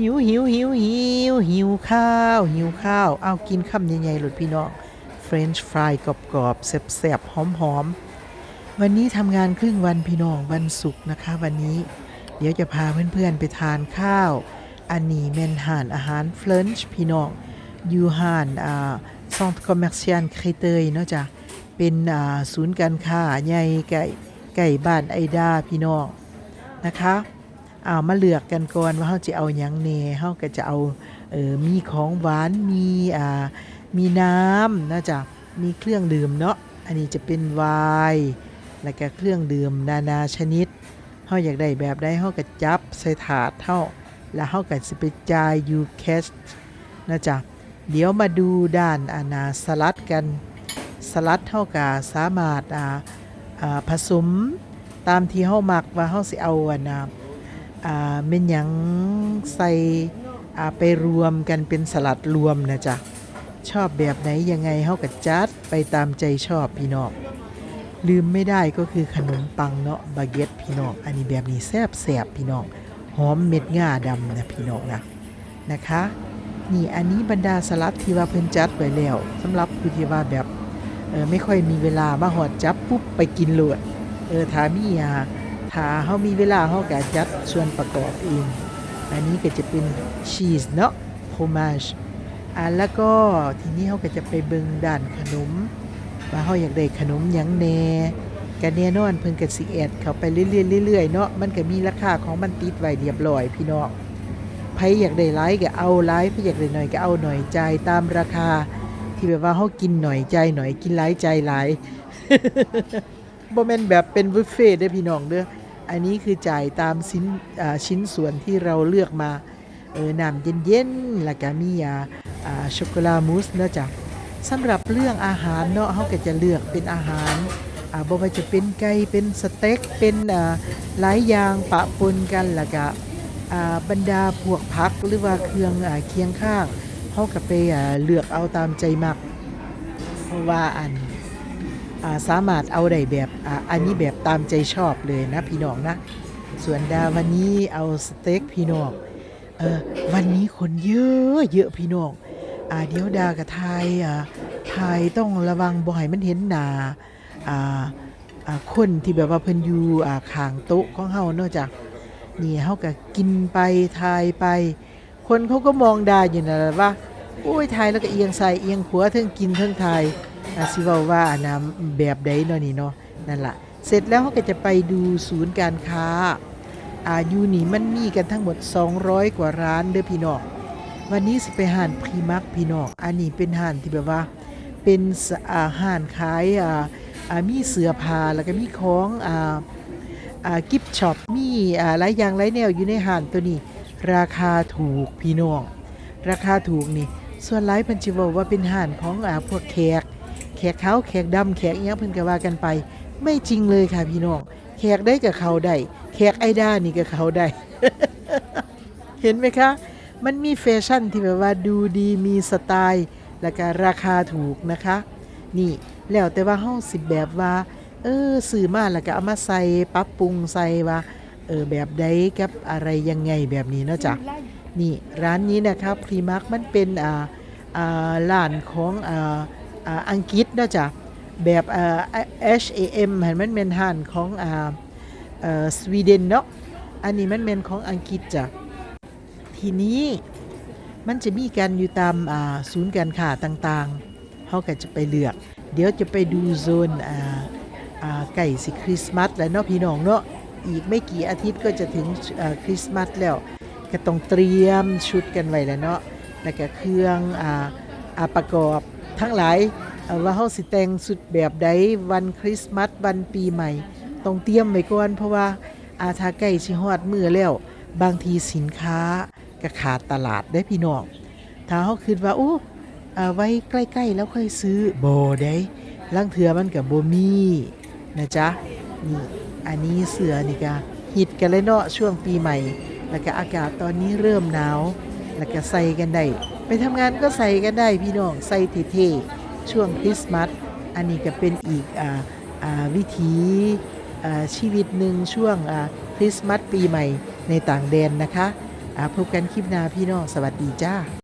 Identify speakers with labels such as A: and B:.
A: หิวหิวหิวหิวหิวข้าว หิวข้าว เอากินคำใหญ่ๆหลุดพี่น้องเฟรนช์ฟรายกรอบๆแซ่บๆหอมๆ วันนี้ทำงานครึ่งวันพี่น้องวันศุกร์นะคะ วันนี้ เดี๋ยวจะพาเพื่อนๆไปทานข้าว อันนี้เมนหานอาหารเฟรนช์พี่น้องอยู่หานอ่าซองคอมเมอร์เซียลครเตยเนาะจ้ะเป็นอ่าศูนย์การค้าใหญ่ไก่ไก่บ้านไอดาพี่น้องนะคะ เอามาเลือกกันก่อนว่าเขาจะเอาหยังเนเขาก็จะเอาเออมีของหวานมีอ่ามีน้ำนะจ๊ะมีเครื่องดื่มเนาะอันนี้จะเป็นไวน์แล้วก็เครื่องดื่มนานาชนิดเฮาอยากได้แบบใดเฮาก็จับใส่ถาดเฮาแล้วเฮาก็สิไปจ่ายยูแคชนะจ๊ะเดี๋ยวมาดูด้านอานาสลัดกันสลัดเฮาก็สามารถอ่าผสมตามที่เฮามักว่าเฮาสิเอาอันน่ะ อ่าเม็นหยังใส่อ่าไปรวมกันเป็นสลัดรวมนะจ๊ะชอบแบบไหนยังไงเฮาก็จัดไปตามใจชอบพี่น้องลืมไม่ได้ก็คือขนมปังเนาะบาเกตพี่น้องอันนี้แบบนี้แซ่บแสบพี่น้องหอมเม็ดง่าดำนะพี่น้องนะนะคะ นี่อันนี้บรรดาสลัดที่ว่าเพิ่นจัดไว้แล้วสำหรับผู้ที่ว่าแบบเออไม่ค่อยมีเวลามาหอดจับปุ๊บไปกินโลดเออถามีอ่า ถ้าเฮามีเวลาเฮาก็จัดส่วนประกอบเอง อันนี้ก็จะเป็นชีสเนาะโ o มาชอ่าแล้วก็ทีนี้เฮาก็จะไปเบิงด้านขนม ว่าเฮาอยากได้ขนมยังแน่ก็แน่นอนเพิ่นก็สิแอดเขาไปเรื่อยๆเรื่อยเนาะมันก็มีราคาของมันติดไว้เรียบร้อยพี่น้องไผอยากได้หลายก็เอาหลายไผอยากได้หน่อยก็เอาหน่อยใจตามราคา ที่แบบว่าเฮากินหน่อยใจหน่อยกินหลายจ่ายหลายบ่แม่นแบบเป็นบุฟเฟ่ต์เด้พี่น้องเด้อ อันนี้คือจ่ายตามชิ้นชิ้นส่วนที่เราเลือกมาเออน้ำเย็นๆแล้วก็มีอ่าช็อกโกแลตมูสนะจ้ะสำหรับเรื่องอาหารเนาะเขาก็จะเลือกเป็นอาหารอ่าบ่ว่าจะเป็นไก่เป็นสเต็กเป็นอ่าหลายอย่างปะปนกันแล้วก็อ่าบรรดาพวกผักหรือว่าเครื่องอ่าเคียงข้างเขาก็ไปอ่าเลือกเอาตามใจมักเพราะว่าอัน สามารถเอาได้แบบอ,อันนี้แบบตามใจชอบเลยนะพี่น้องนะ ส่วนดาวันนี้เอาสเต็กพี่น้องเออวันนี้คนเยอะเยอะพี่น้องอ่าเดี๋ยวดากับไทยอ่าไทยต้องระวังบ่ให้มันเห็นหนาอ่าอ่าคนที่แบบว่าเพิ่นอยู่อ่าข้างโต๊ะของเฮานาะจ้ะนี่เฮาก็กินไปทายไป คนเขาก็มองดาอยู่นะว่าโอ้ยทายแล้วก็เอียงซ้ายเอียงขวาทั้งกินทั้งทาย อ่าสิเว้าว่าอันนะแบบใดเนาะนี่เนาะนั่นล่ะ เสร็จแล้วเขาก็จะไปดูศูนย์การค้าอายูนี่มันมีกันทั้งหมด 200 กว่าร้านเด้อพี่น้องวันนี้สิไปห่านพรีมักพี่น้องอันนี้เป็นห่านที่แบบว่า เป็นสอาห่านขายอ่าอ่ามีเสื้อผ้าแล้วก็มีของอ่าอ่ากิฟช็อปมีอ่าหลายอย่างหลายแนวอยู่ในห่านตัวนี้ ราคาถูกพี่น้อง ราคาถูกนี่ ส่วนหลายเพิ่นสิเวาว่าเป็นห่านของอ่าพวกแขก ขกขาวแขกดำแขกเอีหยังเพิ่นก็ว่ากันไป ไม่จริงเลยค่ะพี่น้องแขกได้กับเขาได้แขกไอ้ด้านี่ก็เขาได้ เห็นไหมคะ มันมีแฟชั่นที่แบบว่าดูดีมีสไตล์และก็ราคาถูกนะคะ นี่แล้วแต่ว่าเฮาสิบแบบว่า เออซื้อมาแล้วก็เอามาใส่ปรับปรุงใส่ว่าเออแบบใดกับอะไรยังไงแบบนี้เนาะจ้ะนี่ร้านนี้นะครับพรีมาร์คมันเป็นอ่าอ่าร้านของอ่า อังกฤษเนาะจ้ะแบบอ่า H A M เห็นมันเป็นห้านของอ่าเอ่อสวีเดนเนาะอันนี้มันเป็นของอังกฤษจ้ะทีนี้มันจะมีกันอยู่ตามอ่าศูนย์การค้าต่างๆเขาก็จะไปเลือก เดี๋ยวจะไปดูโซนอ่าอ่าไก่สิคริสต์มาสแล้วเนาะพี่น้องเนาะอีกไม่กี่อาทิตย์ก็จะถึงคริสต์มาสแล้วก็ต้องเตรียมชุดกันไว้แล้วเนาะแล้วก็เครื่องอ่าอประกอบ ทั้งหลายเอ่อว่าเฮาสิแต่งสุดแบบใดวันคริสต์มาสวันปีใหม่ ต้องเตรียมไว้ก่อนเพราะว่าอาถ้าใกล้สิฮอดมือแล้ว บางทีสินค้าก็ขาดตลาดได้พี่น้องถ้าเฮาคิดว่าโอ้อาไว้ใกล้ๆแล้วค่อยซื้อบ่ได้ลางเทื่อมันก็บ่มีนะจ๊ะนี่อันนี้เสือนี่ก็ฮิตกันเลยเนาะช่วงปีใหม่ แล้วก็อากาศตอนนี้เริ่มหนาว แล้วก็ใส่กันได้ ทำงานก็ใส่กันได้พี่น้องใส่เท่ๆช่วงคริสต์มาสอันนี้ก็เป็นอีกออวิถีชีวิตหนึ่งช่วงคริสต์มาสปีใหม่ในต่างแดนนะคะพบกันคลิปหน้าพี่น้องสวัสดีจ้า